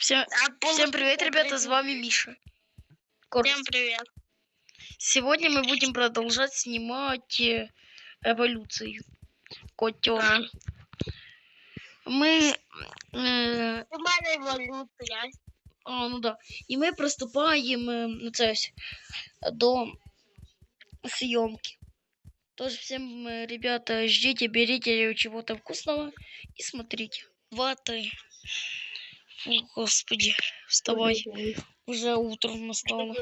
Всем, всем привет, ребята, с вами Миша. Корс. Всем привет. Сегодня мы будем продолжать снимать э, эволюцию котенка. Мы... э, еволюція. а, ну да. И мы приступаем э, ну, це ось, до съемки. Тоже всем, э, ребята, ждите, берите чего-то вкусного и смотрите. Два, три. Фу, господи, вставай. Уже утро настало.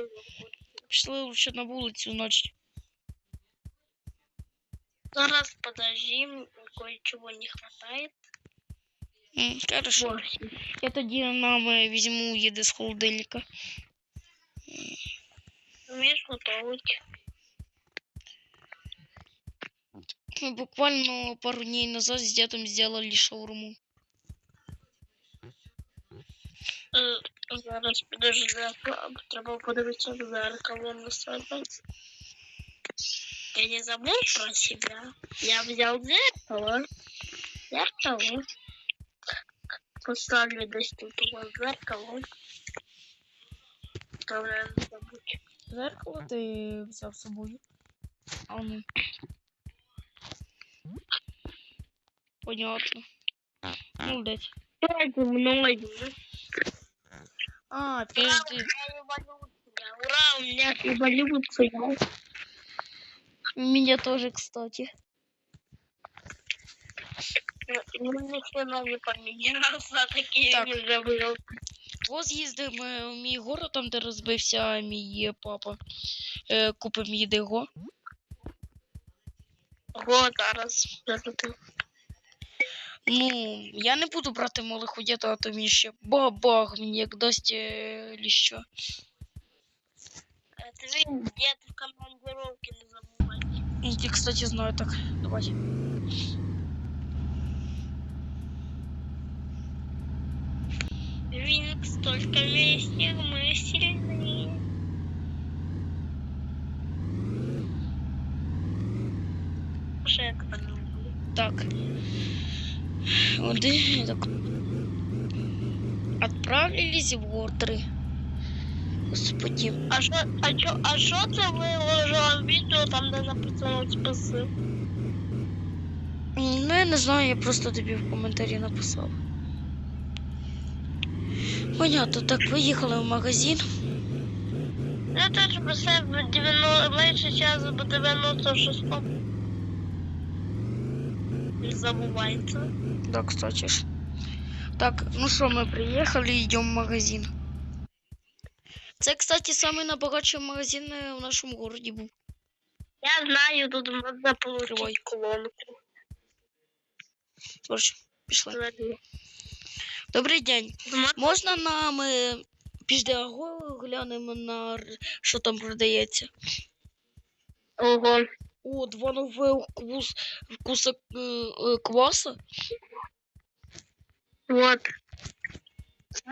Пішли лучше на вулицю, значить. Зараз подождим, кое-чего не хватает. М, Хорошо. Восемь. Я тоді нам е, візьму їди з холодильника. Умеешь готовить? Мы буквально пару дней назад с дедом сделали шаурму. Зараз подожди, треба подивитися в зеркало на себе. Я не забыл про себя. Я взял зеркало. Зеркало. Поставлю десь тут у вас зеркало. Главное не забудь. Зеркало ти взяв з собою. А ну. Понятно. Молодець. Переді мною. А, Ура, у подожди. меня эволюция. Ура, у меня эволюция. У меня тоже, кстати. Ну, ни хрена не поменялся, такие Так. не забыл. Ось з'їздимо в мій город, там де розбився мій папа. Е, купимо їди го. Вот, зараз. забуду. Ну, я не буду брати малих удєт, а то мені ще бабах мені як дасть е, ліщо. Это же где в командировке не забывайте. Я, кстати, знаю так. Давай. Винкс только вместе мы сильные. Шек Так. Отправились в гордры. Господи. А що, а чо, а що це виложила відео там, де написано спаси? Ну, я не знаю, я просто тобі в коментарі написав. Понятно, так, поїхали в магазин. Я теж писав 90, менше часу по 96 забывается. Да, кстати. Так, ну что, мы приехали, идем в магазин. Это, кстати, самый набагатший магазин е, в нашем городе был. Я знаю, тут можна получить колонку. Тож, пішла. Добрий день. Можно нам е, піжди глянем на что там продается? Ого. О, два нових вкус, вкуса е, е, кваса. Вот.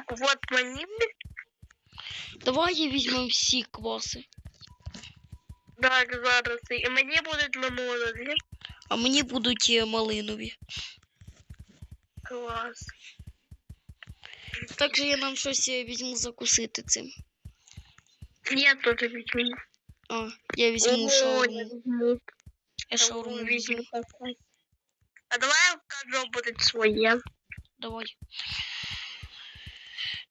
Вот мені. Давай візьмемо всі кваси. Так, зараз. І мені будуть лимонові. А мені будуть е, малинові. Клас. Також я нам щось візьму закусити цим. Я теж візьму. А, я візьму О, шаурму. я візьму. Я шаурму візьму. А давай я вкажу буде своє. Давай.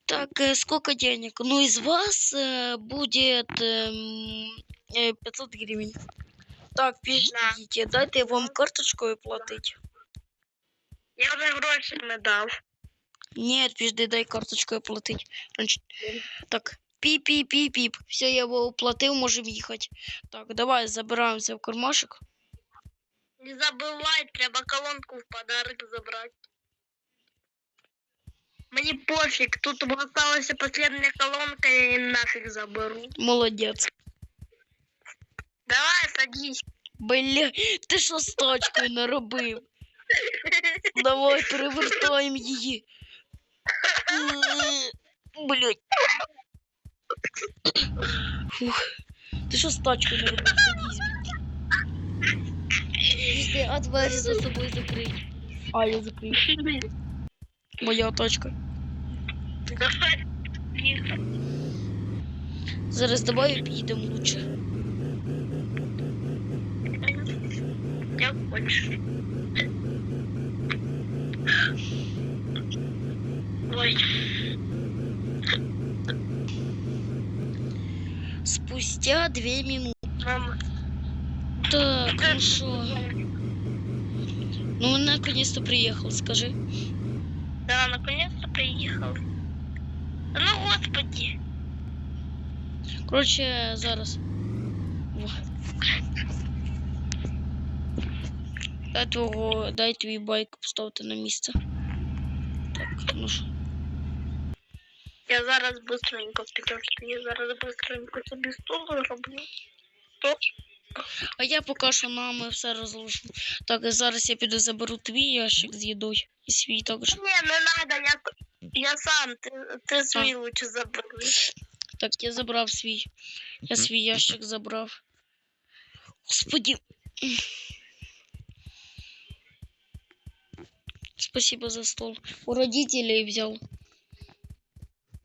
Так, э, сколько денег? Ну, из вас э, будет эм, э, 500 гривен. Так, подождите, дайте вам карточкою платить. Я вже гроші не дав. Нет, подожди, дай карточкою платить. Значить, Так, піп-піп-піп-піп. Все, я его оплатив, можемо їхати. Так, давай забираємося в кармашек. Не забувай, треба колонку в подарок забрати. Мені пофіг, тут осталася последня колонка, я її нафіг заберу. Молодець. Давай, садись. Бля, ти що з тачкою наробив? Давай перевертаємо її. Е, Блядь. Фух. Ти що з тачкою наробив? Садись. Пізди, а двері за собою закрий. А, я закрив. Моя тачка. Зараз давай підемо лучше. Як хочеш. Ой, Спустя две минуты. мама. Так, ну что? Ну, он наконец-то приехал, скажи. Да, наконец-то приїхав. Ну, господи. Короче, зараз. Во. Дай твого, дай твій байк поставити на місце. Так, ну що. Я зараз быстренько підожди. Я зараз быстренько собі стул зроблю. То А я поки що нами все розложу. Так, і зараз я піду заберу твій ящик з їдою. І свій також. Ні, не надо, я, я сам, ти, ти свій лучше забери. Так, я забрав свій. Я свій ящик забрав. Господи. Спасибо за стол. У родителей взял.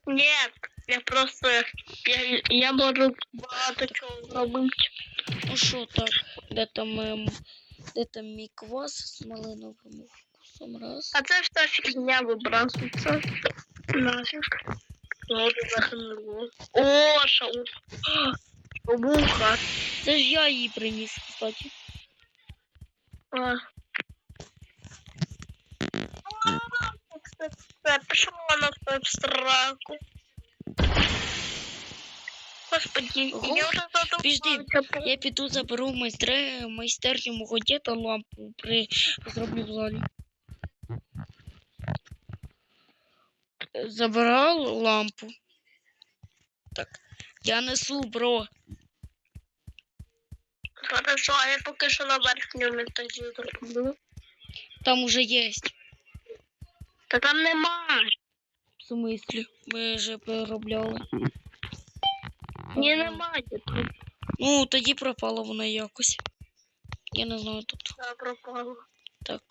Ні, я просто, я, я можу багато чого зробити. Ну що так? Де там, ем, де там мій квас з малиновим вкусом? Раз. А це вся фігня вибрасується. Нафіг. Воду захнуло. О, шаут. Шабуха. Це ж я її приніс, кстати. А. Це, це пішло на все в сраку. Господи, Ого. я вже Підожди, задумався. Я піду заберу в майстре, майстерню мого діда лампу при зроблю в залі. Забирав лампу. Так. Я несу, бро. Хорошо, а я поки що на верхньому етажі зроблю. Там уже есть. Та там нема. В смислі? Ми вже переробляли. Ні, немає тут. Ну, тоді пропало воно якось. Я не знаю тут. Та пропало. Так.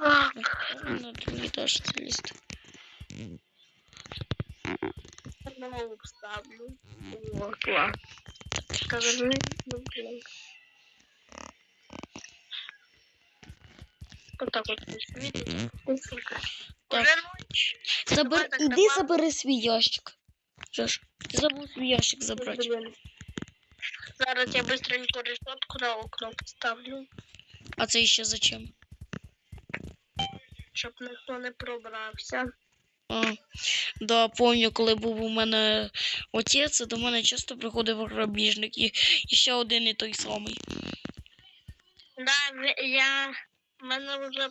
А, На другий етаж це ліст. знову вставлю. О, клас. Скажи, ну, блін. Отак от світить. Так. Забер... так, Іди давай. забери свій ящик. Жош, ти забув свій ящик забрати. Зараз я быстренько решетку на окно поставлю, А це ще зачем? щоб ніхто не пробрався. А, да, пам'ятаю, коли був у мене отець, до мене часто приходив грабіжник і, і ще один і той самий. Да, в- я мене вже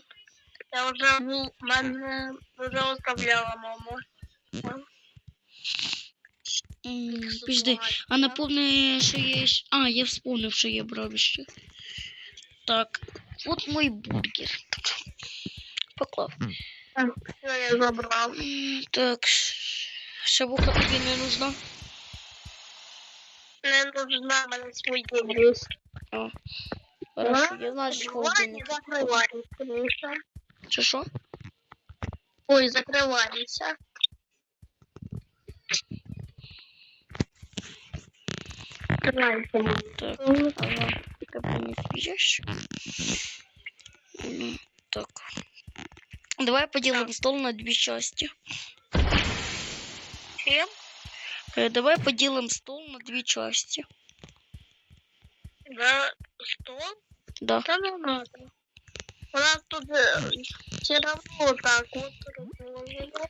я вже був, мене вже оставляла мама. М, а напомни, що є. А, я вспомнив, що є бровище. Так, от мой бургер. Так, Поклав. Все, я забрав. Так, ш- шавуха тобі не нужна. Не нужна мене свої є. Хорошо, я знаю, Закривай, холодильник. Чи що? Ой, закривайся. Закривайся. Так. М, Так. Давай поделим стол на две части. Чим? Э, Давай поделим стол на две части. Да, що? Да. Не надо. У нас тут все равно так от розложено.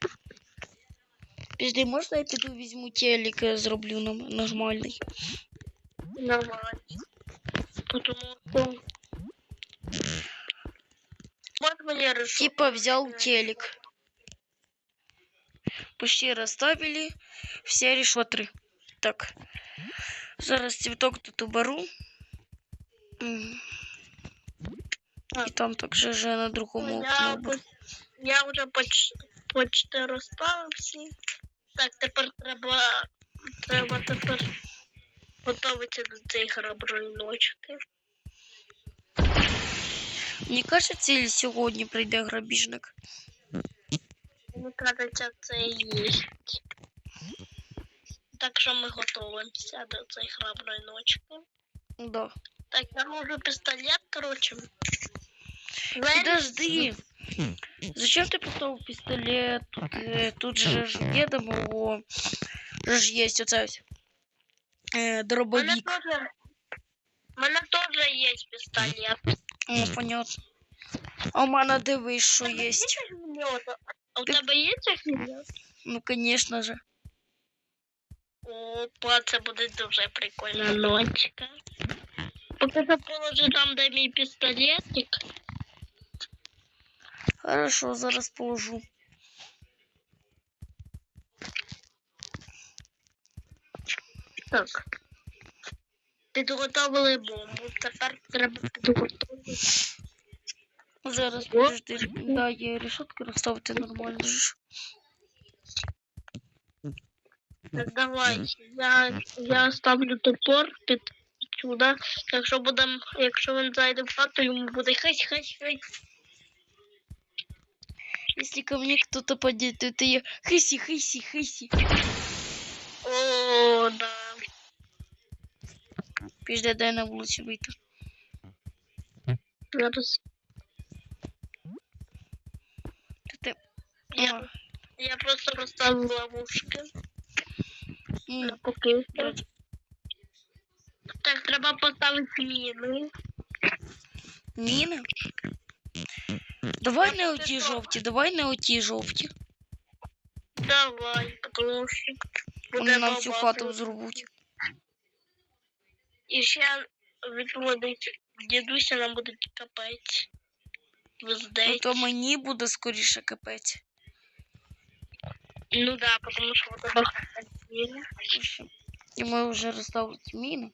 Подожди, можно я піду візьму телек, зроблю нам нормальний? Нормально. Потому что... Вот мне решил. Типа взял телек. Почти расставили все решетры. Так. Зараз цветок тут уберу. И там также же на другому Я, я вже поч, почти розставив всі. Так, тепер треба, треба тепер готуватися до цієї храброї ночі. Мені кажеться, і сьогодні прийде грабіжник. Мені кажеться, це і є. Так що ми готуємося до цієї храброї ночки. Да. Так, я можу пістолет, коротше. Подожди. Зачем ты поставил пистолет? Тут, э, тут же ж деда моего ж есть оце ось, э, У мене дробовик. теж, у мене теж є пістолет. О, понятно. А у мене дивись, що У тебе є. огнемет? А у Ти- тебе є огнемет? Ну, конечно же. Опа, це буде дуже прикольна ночка. Поки що положи там, де мій пістолетик. Хорошо, зараз положу. Так. Підготовили бомбу. Тепер треба підготовити. Зараз О. подожди. Да, є решетку розставити нормально ж. Так, давай. Я, я ставлю топор під сюди. Якщо будем, якщо він зайде в хату, йому буде хась, хась, хась. Если ко мне кто-то подойдет, то это я хыси, хыси, хыси. О, да. Пижда, дай на вулицю вийти. Зараз. Ти... Я, я просто розставлю ловушки. м, на. Так, треба поставити міни. Міни? Давай не оті жовті, давай не оті жовті. Давай, тому що Вони нам всю хату зрубуть. І ще відводить дідуся нам буде капець. Ну то мені буде скоріше капець. Ну да, потому что вот это хотели. Ну що, І ми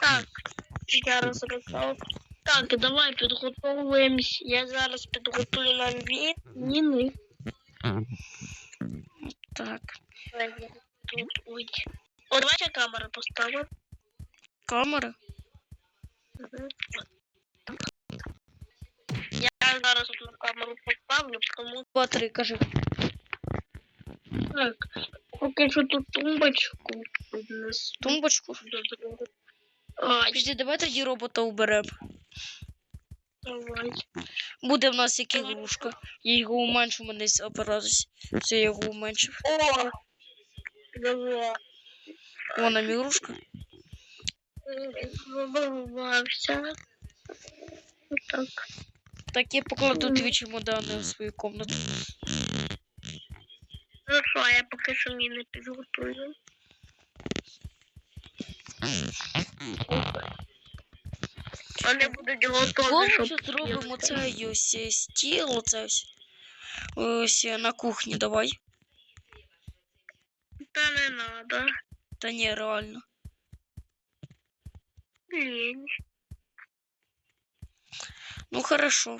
Так, я розробив. Так, давай підготовуємось. Я зараз підготую нам ві- міни. Так, Давай я Тут ой. О, давайте камеру поставимо. камера. Мгм. Я зараз одну камеру поставлю, тому Два, три, кажи. так. Поки що тут тумбочку піднесу. Тумбочку. до другого. Ай, Підожди, давай тоді робота уберемо. давай. Буде в нас як ігрушка. Я його уменшу мене опиратись. Все, я його уменшив. О! Давай. Вон нам ігрушка. Забывався. Так. Так, я покладу дві чемодани в свою комнату. Ну що, я поки що міни підготую. Вони будуть готові, Коли щоб... ми зробимо цей ось е, стіл, оце ось, ось е, на кухні, давай. Та не надо. Та ні, реально. Лінь. Ну хорошо.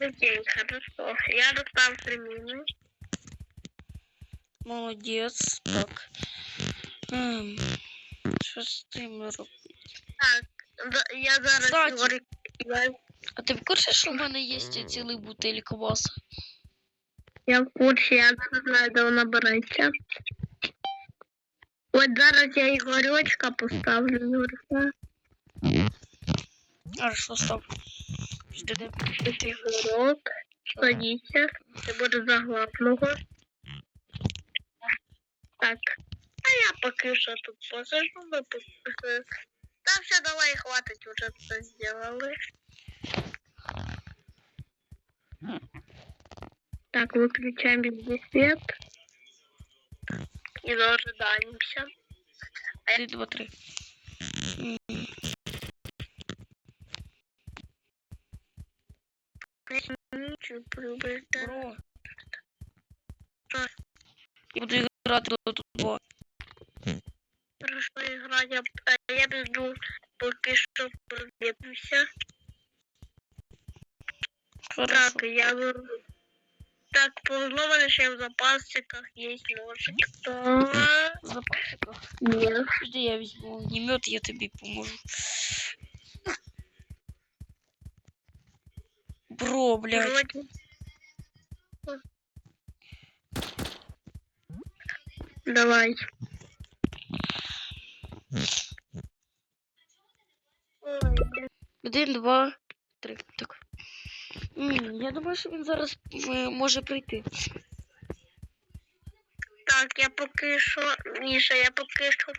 Окей, хорошо. Я достав три міни. Молодець. Так. Ем, Що з тим робити? Так, за- я зараз Кстати. говорю. Я, А ти в курсі, що в мене є цілий бутиль кваса? я в курсі, я не знаю, де вона береться. От зараз я Ігорючка поставлю, Ігорка. Хорошо, став. Жди, Тут Ігорок. Садіться. Це буде за главного. Так. А я поки що тут посижу, ми поки... Та все, давай, хватить, уже все сделали. Так, выключаем везде свет. И дожидаемся. Один, два, три. Ничего, приближаем. Бро. Що? Я буду грати тут два. Хорошо играть, я, а я піду поки що прозвідуся. Хорошо. Так, я беру. Так, повезло мене ще в запасиках є ножик. Так. В запасиках. Ні. Подожди, я візьму огнемет, я тобі поможу. Бро, блядь. Давай. Один, два, три. Так. Я думаю, що він зараз е, може прийти. Так, я поки що. Міша, я поки що.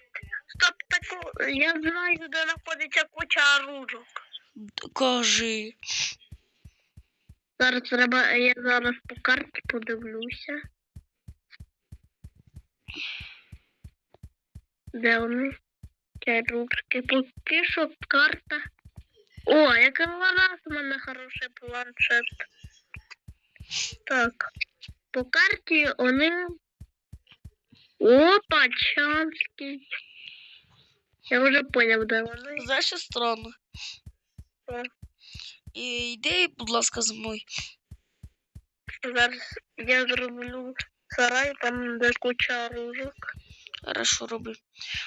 Стоп, так я знаю, де знаходиться куча оружок. Кажи. Зараз треба, я зараз по карті подивлюся. Де вони? Ці рубрики. Поки що карта. О, яка вона у мене хороший планшет. Так. По карті вони. Опа, Чанський. Я вже поняв, де вони. Знаєш, що странно? Що? І йди, будь ласка, за мною. Зараз я зроблю сарай, там де куча оружок. Хорошо роби.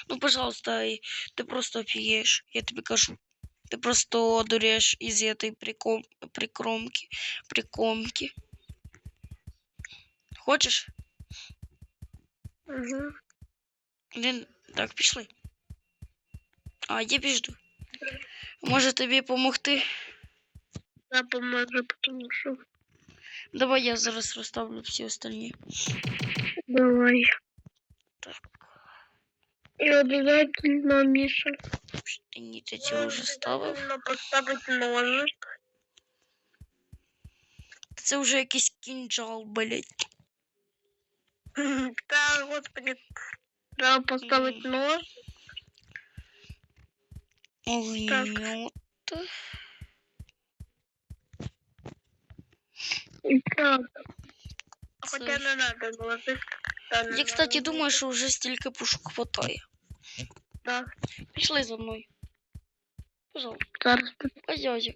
Ну, пожалуйста, і ти просто офігієш, я тобі кажу. Ти просто одурєш із этой приком... прикромки. Прикомки. Хочеш? Угу. Один... Так, пішли. А, я піджду. Може тобі допомогти? Я поможу, потому що. Давай я зараз розставлю всі остальні. Давай. Так, И обязательно, Миша. ти ні, ти ці вже ставив. Обязательно поставить ножик. Це вже якийсь кінжал, блять. Да, господи. Треба поставить Мгм. нож. Огнемет. И так. Хотя не надо ножик. Да, не Я, кстати, надо. думаю, що вже стільки пушок хватає. Да. Пішли за мною. Пожалуйста, Зараз позязя.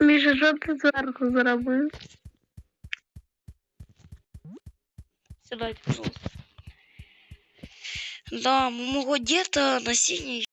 Міша, що ти зверху зробив? Сідайте, пожалуйста. Да, у мого діда насіння